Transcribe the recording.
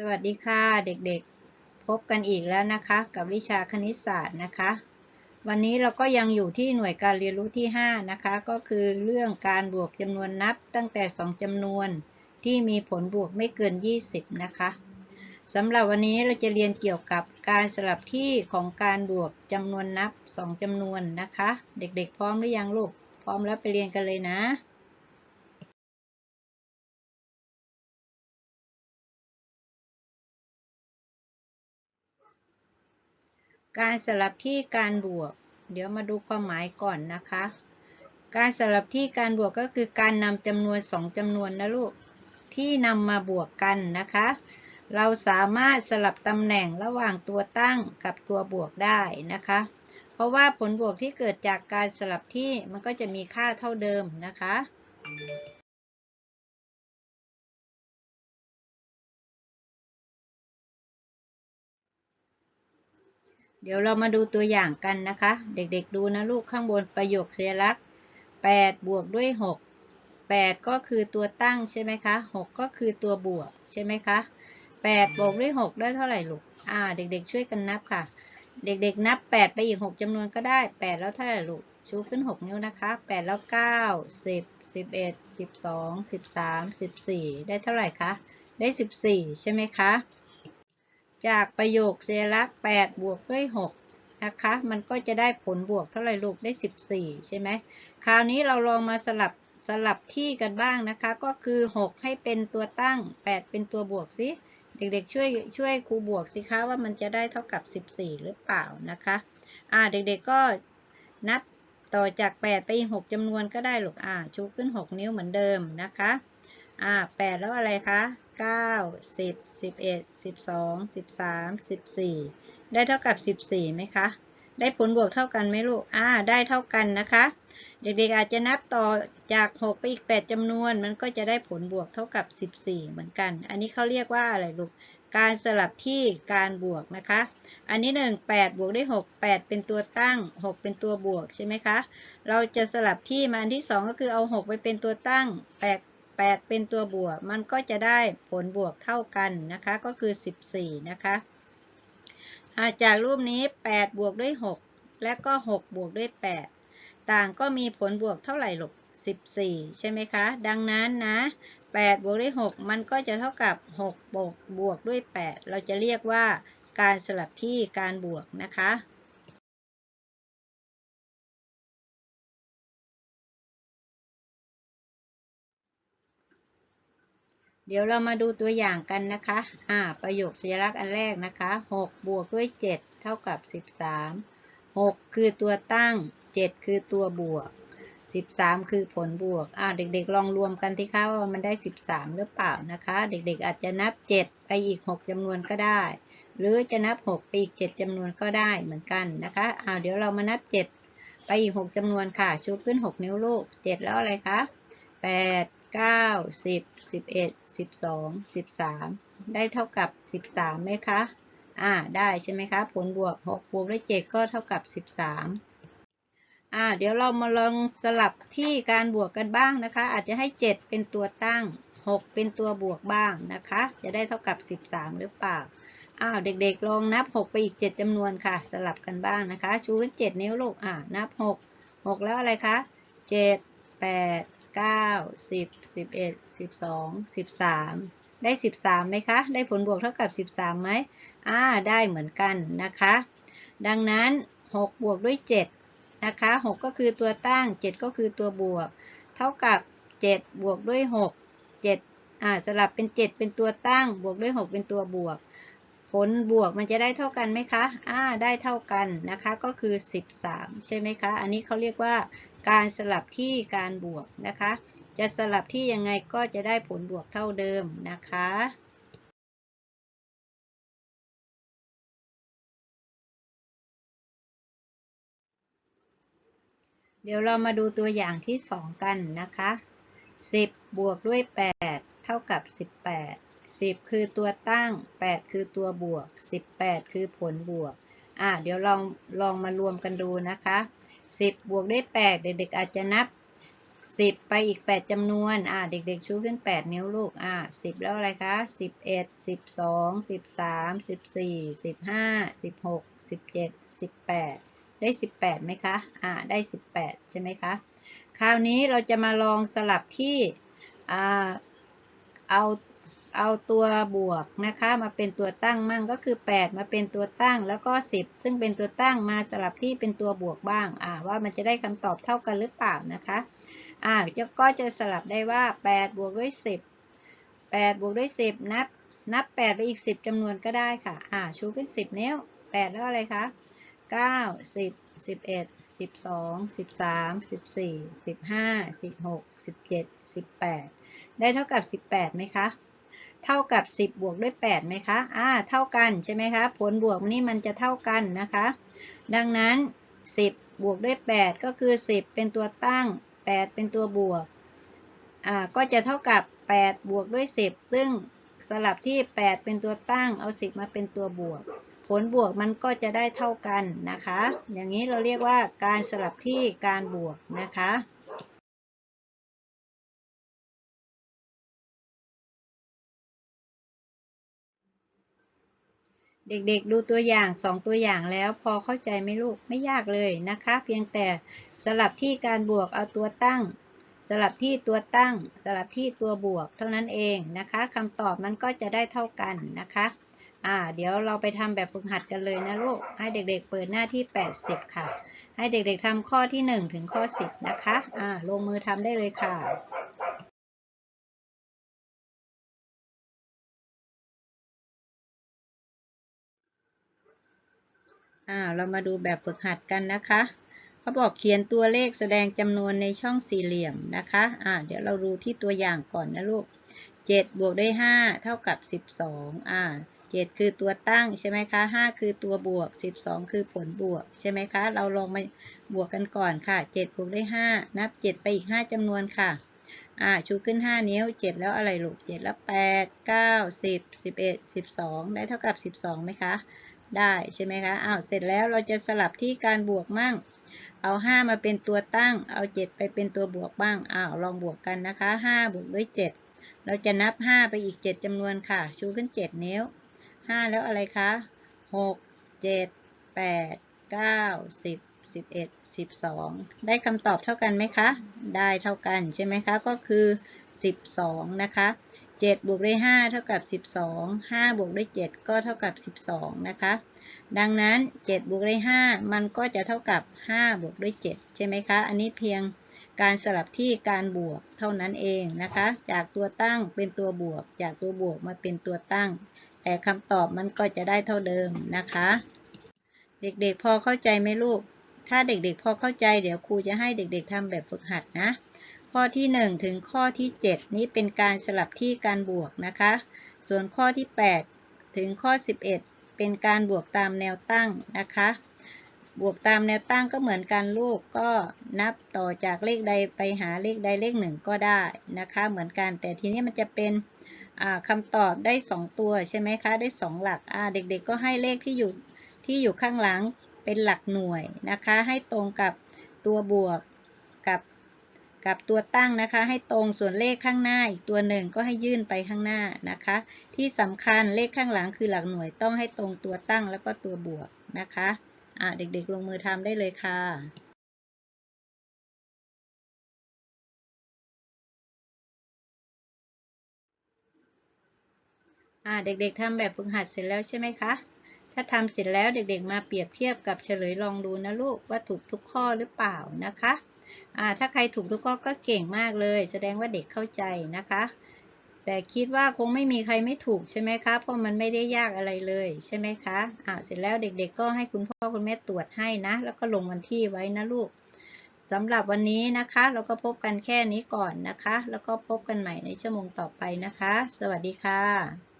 สวัสดีค่ะเด็กๆ พบกันอีกแล้วนะคะ กับวิชาคณิตศาสตร์นะคะ วันนี้เราก็ยังอยู่ที่หน่วยการเรียนรู้ที่ 5 นะคะ ก็คือเรื่องการบวกจำนวนนับตั้งแต่ 2จำนวนที่มีผลบวกไม่เกิน 20 นะคะสำหรับวันนี้เราจะเรียนเกี่ยวกับการสลับที่ของการบวกจำนวนนับ 2จำนวนนะคะ เด็กๆ พร้อมหรือยังลูกพร้อมแล้วไปเรียนกันเลยนะ การสลับที่การบวก เดี๋ยวมาดูความหมายก่อนนะคะ การสลับที่การบวกก็คือการนำจำนวนสองจำนวนนะลูกที่นำมาบวกกันนะคะ เราสามารถสลับตำแหน่งระหว่างตัวตั้งกับตัวบวกได้นะคะ เพราะว่าผลบวกที่เกิดจากการสลับที่มันก็จะมีค่าเท่าเดิมนะคะ เดี๋ยวเรามาดูตัวอย่างกันนะคะ เด็กๆดูนะลูกข้างบนประโยคสัญลักษณ์ 8 บวกด้วย 6 8 ก็คือตัวตั้งใช่ไหมคะ 6 ก็คือตัวบวกใช่ไหมคะ8บวกด้วย 6 ได้เท่าไหร่ลูก อ่า เด็กๆ ช่วยกันนับค่ะ เด็กๆ นับ 8 ไปอีก 6จำนวนก็ได้ 8 แล้วเท่าไหร่ลูก ชูขึ้น 6 นิ้วนะคะ 8 แล้ว 9 10 11 12 13 14 ได้เท่าไหร่คะ ได้ 14 ใช่ไหมคะ จากประโยคเซลัก8บวกด้วย 6 นะคะ มันก็จะได้ผลบวกเท่าไหร่ลูกได้ 14 ใช่ไหม คราวนี้เราลองมาสลับสลับที่กันบ้างนะคะ ก็คือ 6 ให้เป็นตัวตั้ง 8 เป็นตัวบวกสิ เด็กๆช่วยช่วยครูบวกสิคะว่ามันจะได้เท่ากับ 14 หรือเปล่านะคะ อ่าเด็กๆก็นับต่อจาก 8 ไปอีก6จำนวนก็ได้ลูกอ่าชูขึ้น 6 นิ้วเหมือนเดิมนะคะ อ่า 8 แล้วอะไรคะ 9 10 11 12 13 14ได้เท่ากับ14ไหมคะ ได้ผลบวกเท่ากันไหมลูก อ่า ได้เท่ากันนะคะ เด็กๆอาจจะนับต่อจาก6ไปอีก8จำนวน มันก็จะได้ผลบวกเท่ากับ14เหมือนกัน อันนี้เขาเรียกว่าอะไรลูก การสลับที่การบวกนะคะ อันนี้1 8บวกได้วย6 8เป็นตัวตั้ง6เป็นตัวบวกใช่ไหมคะ เราจะสลับที่มาอันที่2ก็คือเอา6ไปเป็นตัวตั้ง8 8 เป็นตัวบวก มันก็จะได้ผลบวกเท่ากันนะคะ ก็คือ 14 นะคะ จากรูปนี้ 8 บวกด้วย 6 และก็ 6 บวกด้วย 8 ต่างก็มีผลบวกเท่าไหร่หรอก14 ใช่ไหมคะ ดังนั้นนะ 8 บวกด้วย 6 มันก็จะเท่ากับ 6 บวกบวกด้วย 8 เราจะเรียกว่าการสลับที่การบวกนะคะ เดี๋ยวเรามาดูตัวอย่างกันนะคะ อ่า ประโยคสัญลักษณ์อันแรกนะคะ 6 บวกด้วย 7 เท่ากับ 13 6 คือตัวตั้ง 7 คือตัวบวก 13 คือผลบวก อ่า เด็กๆ ลองรวมกันที่ค่ะว่ามันได้ 13 หรือเปล่านะคะ เด็กๆ อาจจะนับ 7 ไปอีก 6จำนวนก็ได้ หรือจะนับ 6 ไปอีก 7จำนวนก็ได้เหมือนกันนะคะ อ่า เดี๋ยวเรามานับ 7 ไปอีก 6จำนวนค่ะ ชูขึ้น 6 นิ้วลูก 7 แล้วอะไรคะ 8 9 10 11 12 13 ได้เท่ากับ 13ไหมคะ อ่า ได้ใช่ไหมคะ ผลบวก 6 บวกด้วย 7 ก็เท่ากับ 13 อ่า เดี๋ยวเรามาลองสลับที่การบวกกันบ้างนะคะ อาจจะให้ 7 เป็นตัวตั้ง 6 เป็นตัวบวกบ้างนะคะ จะได้เท่ากับ 13 หรือเปล่า อ้าว เด็กๆ ลองนับ 6 ไปอีก 7จำนวนค่ะ สลับกันบ้างนะคะ ชูขึ้น 7 นิ้วลูก อ่า นับ 6 6 แล้วอะไรคะ 7 8 9 10 11 12 13ได้13ไหมคะ ได้ผลบวกเท่ากับ13ไหมอ่า ได้เหมือนกันนะคะ ดังนั้น6บวกด้วย7นะคะ6ก็คือตัวตั้ง7ก็คือตัวบวก เท่ากับ7บวกด้วย6 7อ่า สลับเป็น7เป็นตัวตั้ง บวกด้วย6เป็นตัวบวก ผลบวกมันจะได้เท่ากันไหมคะ อ่า ได้เท่ากันนะคะ ก็คือ 13 ใช่ไหมคะ อันนี้เขาเรียกว่า การสลับที่การบวกนะคะ จะสลับที่ยังไงก็จะได้ผลบวกเท่าเดิมนะคะเดี๋ยวเรามาดูตัวอย่างที่ 2 กันนะคะ 10 บวกด้วย 8 เท่ากับ 18 10 คือตัวตั้ง 8 คือตัวบวก 18 คือผลบวก อ่าเดี๋ยวลองลองมารวมกันดูนะคะ 10 บวกด้วย 8 เด็ก ๆ อาจจะนับสิบไปอีกแปดจำนวน อ่า เด็ก ๆ ชูขึ้นแปดนิ้วลูก อ่าสิบแล้วอะไรคะสิบเอ็ดสิบสองสิบสามสิบสี่สิบห้าสิบหกสิบเจ็ดสิบแปดได้สิบแปดไหมคะ อ่า ได้สิบแปดใช่ไหมคะ คราวนี้เราจะมาลองสลับที่ อ่า เอา เอาตัวบวกนะคะมาเป็นตัวตั้งมั่งก็คือ 8 มาเป็นตัวตั้งแล้วก็ 10 ซึ่งเป็นตัวตั้งมาสลับที่เป็นตัวบวกบ้างอ่าว่ามันจะได้คำตอบเท่ากันหรือเปล่านะคะอ่าจะก็จะสลับได้ว่า 8 บวกด้วย 10 8 บวกด้วย 10 นับ นับ 8 ไปอีก 10จำนวนก็ได้ค่ะอ่าชูขึ้น 10 นิ้ว 8 แล้วอะไรคะ9 10 11 12 13 14 15 16 17 18 ได้เท่ากับ 18ไหมคะ เท่ากับ 10 บวกด้วย8ไหมคะ อ่า เท่ากันใช่ไหมคะ ผลบวกนี่มันจะเท่ากันนะคะ ดังนั้น 10 บวกด้วย 8 ก็คือ 10 เป็นตัวตั้ง 8 เป็นตัวบวก อ่า ก็จะเท่ากับ 8 บวกด้วย 10 ซึ่งสลับที่ 8 เป็นตัวตั้ง เอา 10 มาเป็นตัวบวก ผลบวกมันก็จะได้เท่ากันนะคะ อย่างนี้เราเรียกว่าการสลับที่การบวกนะคะ เด็กๆดูตัวอย่างสองตัวอย่างแล้วพอเข้าใจไหมลูกไม่ยากเลยนะคะ เพียงแต่สลับที่การบวกเอาตัวตั้ง สลับที่ตัวตั้ง สลับที่ตัวบวกเท่านั้นเองนะคะคำตอบมันก็จะได้เท่ากันนะคะอ่าเดี๋ยวเราไปทำแบบฝึกหัดกันเลยนะลูกให้เด็กๆเปิดหน้าที่ 80 ค่ะ ให้เด็กๆทำข้อที่ 1 ถึงข้อ 10 นะคะอ่าลงมือทำได้เลยค่ะ อ่าเรามาดูแบบฝึกหัดกันนะคะเขาบอกเขียนตัวเลขแสดงจำนวนในช่องสี่เหลี่ยมนะคะอ่าเดี๋ยวเราดูที่ตัวอย่างก่อนนะลูก7บวกด้วย 5 เท่ากับ 12อ่า7คือตัวตั้งใช่ไหมคะ 5 คือตัวบวก 12 คือผลบวกใช่ไหมคะ เราลองมาบวกกันก่อนค่ะ 7 บวกด้วย 5 นับ 7 ไปอีก 5จำนวนค่ะ อ่า ชูขึ้น 5 นิ้ว 7 แล้วอะไรลูก 7 แล้ว 8 9 10 11 12 ได้เท่ากับ 12ไหมคะ ได้ใช่ไหมคะ อ้าว เสร็จแล้วเราจะสลับที่การบวกมั่ง เอา 5 มาเป็นตัวตั้ง เอา 7 ไปเป็นตัวบวกบ้าง อ้าว ลองบวกกันนะคะ 5 บวกด้วย 7 เราจะนับ 5 ไปอีก 7จำนวนค่ะ ชูขึ้น 7 นิ้ว 5 แล้วอะไรคะ 6 7 8 9 10 11 12 ได้คำตอบเท่ากันไหมคะ ได้เท่ากันใช่ไหมคะ ก็คือ 12 นะคะ 7 บวกด้วย5เท่ากับ 12 5 บวกด้วย 7 ก็เท่ากับ 12 นะคะ ดังนั้น 7 บวกด้วย 5 มันก็จะเท่ากับ 5 บวกด้วย 7 ใช่ไหมคะ อันนี้เพียงการสลับที่การบวกเท่านั้นเองนะคะ จากตัวตั้งเป็นตัวบวก จากตัวบวกมาเป็นตัวตั้ง แต่คำตอบมันก็จะได้เท่าเดิมนะคะ เด็กๆพอเข้าใจไหมลูก ถ้าเด็กๆพอเข้าใจเดี๋ยวครูจะให้เด็กๆทำแบบฝึกหัดนะ ข้อที่ 1 ถึงข้อที่ 7 นี้เป็นการสลับที่การบวกนะคะ ส่วนข้อที่ 8 ถึงข้อ 11 เป็นการบวกตามแนวตั้งนะคะ บวกตามแนวตั้งก็เหมือนกันลูกก็นับต่อจากเลขใดไปหาเลขใดเลขหนึ่งก็ได้นะคะ เหมือนกันแต่ทีนี้มันจะเป็นคำตอบได้ 2 ตัวใช่ไหมคะได้ 2 หลักเด็กๆก็ให้เลขที่อยู่ที่อยู่ข้างหลังเป็นหลักหน่วยนะคะ ให้ตรงกับตัวบวกกับ กับตัวตั้งนะคะให้ตรงส่วนเลขข้างหน้าอีกตัวหนึ่งก็ให้ยื่นไปข้างหน้านะคะ ที่สำคัญเลขข้างหลังคือหลักหน่วยต้องให้ตรงตัวตั้งแล้วก็ตัวบวกนะคะอ่าเด็กๆ ลงมือทำได้เลยค่ะอ่าเด็กๆทำแบบฝึกหัดเสร็จแล้วใช่ไหมคะ ถ้าทำเสร็จแล้วเด็กๆมาเปรียบเทียบกับเฉลยลองดูนะลูกว่าถูกทุกข้อหรือเปล่านะคะ ถ้าใครถูกทุกข้อก็เก่งมากเลย แสดงว่าเด็กเข้าใจนะคะ แต่คิดว่าคงไม่มีใครไม่ถูกใช่ไหมคะ เพราะมันไม่ได้ยากอะไรเลยใช่ไหมคะอ่าเสร็จแล้วเด็กๆ ก็ให้คุณพ่อคุณแม่ตรวจให้นะ แล้วก็ลงวันที่ไว้นะลูกสำหรับวันนี้นะคะ เราก็พบกันแค่นี้ก่อนนะคะ แล้วก็พบกันใหม่ในชั่วโมงต่อไปนะคะ สวัสดีค่ะ